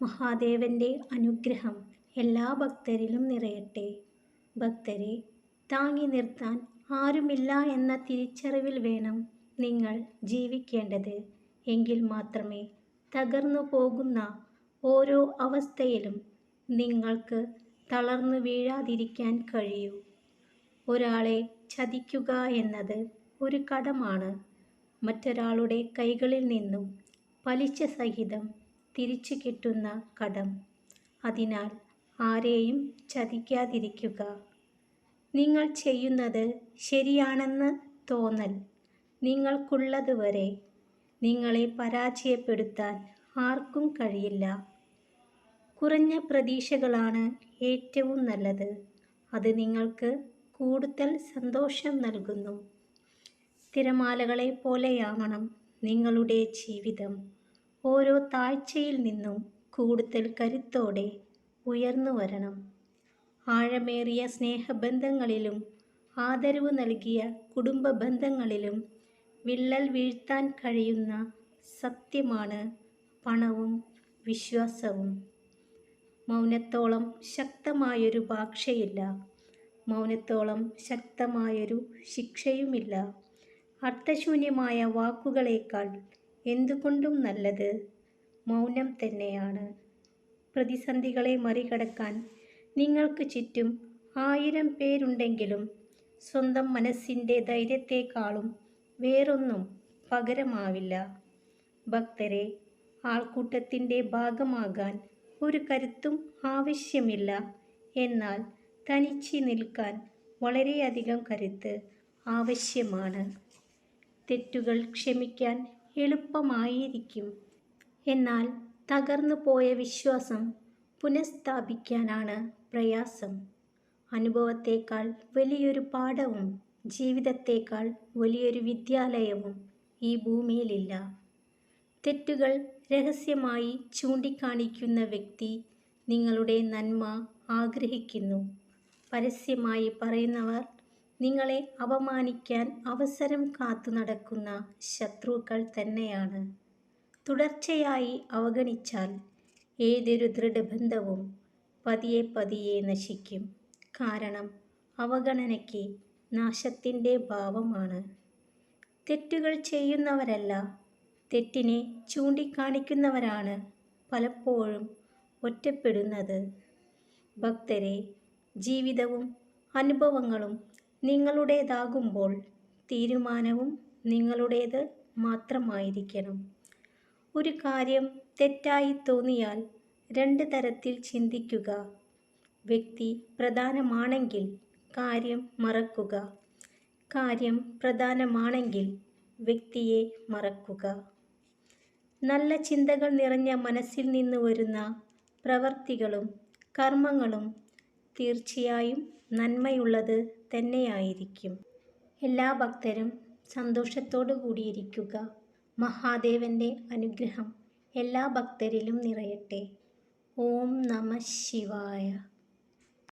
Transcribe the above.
മഹാദേവന്റെ അനുഗ്രഹം എല്ലാ ഭക്തരിലും നിറയട്ടെ. ഭക്തരെ താങ്ങി നിർത്താൻ ആരുമില്ല എന്ന തിരിച്ചറിവിൽ വേണം നിങ്ങൾ ജീവിക്കേണ്ടത്. എങ്കിൽ മാത്രമേ തകർന്നു പോകുന്ന ഓരോ അവസ്ഥയിലും നിങ്ങൾക്ക് തളർന്നു വീഴാതിരിക്കാൻ കഴിയൂ. ഒരാളെ ചതിക്കുക എന്നത് ഒരു കടമാണ്. മറ്റൊരാളുടെ കൈകളിൽ നിന്നും പലിശ സഹിതം തിരിച്ചു കിട്ടുന്ന കടം. അതിനാൽ ആരെയും ചതിക്കാതിരിക്കുക. നിങ്ങൾ ചെയ്യുന്നത് ശരിയാണെന്ന് തോന്നൽ നിങ്ങൾക്കുള്ളതുവരെ നിങ്ങളെ പരാജയപ്പെടുത്താൻ ആർക്കും കഴിയില്ല. കുറഞ്ഞ പ്രതീക്ഷകളാണ് ഏറ്റവും നല്ലത്. അത് നിങ്ങൾക്ക് കൂടുതൽ സന്തോഷം നൽകുന്നു. തിരമാലകളെ പോലെയാവണം നിങ്ങളുടെ ജീവിതം. ഓരോ താഴ്ചയിൽ നിന്നും കൂടുതൽ കരുത്തോടെ ഉയർന്നു വരണം. ആഴമേറിയ സ്നേഹബന്ധങ്ങളിലും ആദരവ് നൽകിയ കുടുംബ ബന്ധങ്ങളിലും വിള്ളൽ വീഴ്ത്താൻ കഴിയുന്ന സത്യമാണ് പണവും വിശ്വാസവും. മൗനത്തോളം ശക്തമായൊരു ഭാഷയില്ല. മൗനത്തോളം ശക്തമായൊരു ശിക്ഷയുമില്ല. അർത്ഥശൂന്യമായ വാക്കുകളേക്കാൾ എന്തുകൊണ്ടും നല്ലത് മൗനം തന്നെയാണ്. പ്രതിസന്ധികളെ മറികടക്കാൻ നിങ്ങൾക്ക് ചുറ്റും ആയിരം പേരുണ്ടെങ്കിലും സ്വന്തം മനസ്സിന്റെ ധൈര്യത്തെക്കാളും വേറൊന്നും പകരമാവില്ല. ഭക്തരെ ആൾക്കൂട്ടത്തിന്റെ ഭാഗമാകാൻ ഒരു കരുത്തും ആവശ്യമില്ല. എന്നാൽ തനിച്ച് നിൽക്കാൻ വളരെയധികം കരുത്ത് ആവശ്യമാണ്. തെറ്റുകൾ ക്ഷമിക്കാൻ എളുപ്പമായിരിക്കും. എന്നാൽ തകർന്നു പോയ വിശ്വാസം പുനഃസ്ഥാപിക്കാനാണ് പ്രയാസം. അനുഭവത്തേക്കാൾ വലിയൊരു പാഠവും ജീവിതത്തേക്കാൾ വലിയൊരു വിദ്യാലയവും ഈ ഭൂമിയിലില്ല. തെറ്റുകൾ രഹസ്യമായി ചൂണ്ടിക്കാണിക്കുന്ന വ്യക്തി നിങ്ങളുടെ നന്മ ആഗ്രഹിക്കുന്നു. പരസ്യമായി പറയുന്നവർ നിങ്ങളെ അപമാനിക്കാൻ അവസരം കാത്തു നടക്കുന്ന ശത്രുക്കൾ തന്നെയാണ്. തുടർച്ചയായി അവഗണിച്ചാൽ ഏതൊരു ദൃഢബന്ധവും പതിയെ പതിയെ നശിക്കും. കാരണം അവഗണനയ്ക്ക് നാശത്തിന്റെ ഭാവമാണ്. തെറ്റുകൾ ചെയ്യുന്നവരല്ല തെറ്റിനെ ചൂണ്ടിക്കാണിക്കുന്നവരാണ് പലപ്പോഴും ഒറ്റപ്പെടുന്നത്. ഭക്തരെ ജീവിതവും അനുഭവങ്ങളും നിങ്ങളുടേതാകുമ്പോൾ തീരുമാനവും നിങ്ങളുടേത് മാത്രമായിരിക്കണം. ഒരു കാര്യം തെറ്റായി തോന്നിയാൽ രണ്ട് തരത്തിൽ ചിന്തിക്കുക. വ്യക്തി പ്രധാനമാണെങ്കിൽ കാര്യം മറക്കുക. കാര്യം പ്രധാനമാണെങ്കിൽ വ്യക്തിയെ മറക്കുക. നല്ല ചിന്തകൾ നിറഞ്ഞ മനസ്സിൽ നിന്ന് വരുന്ന പ്രവർത്തികളും കർമ്മങ്ങളും തീർച്ചയായും നന്മയുള്ളത് തന്നെയായിരിക്കും. എല്ലാ ഭക്തരും സന്തോഷത്തോടു കൂടിയിരിക്കുക. മഹാദേവന്റെ അനുഗ്രഹം എല്ലാ ഭക്തരിലും നിറയട്ടെ. ഓം നമ ശിവായ.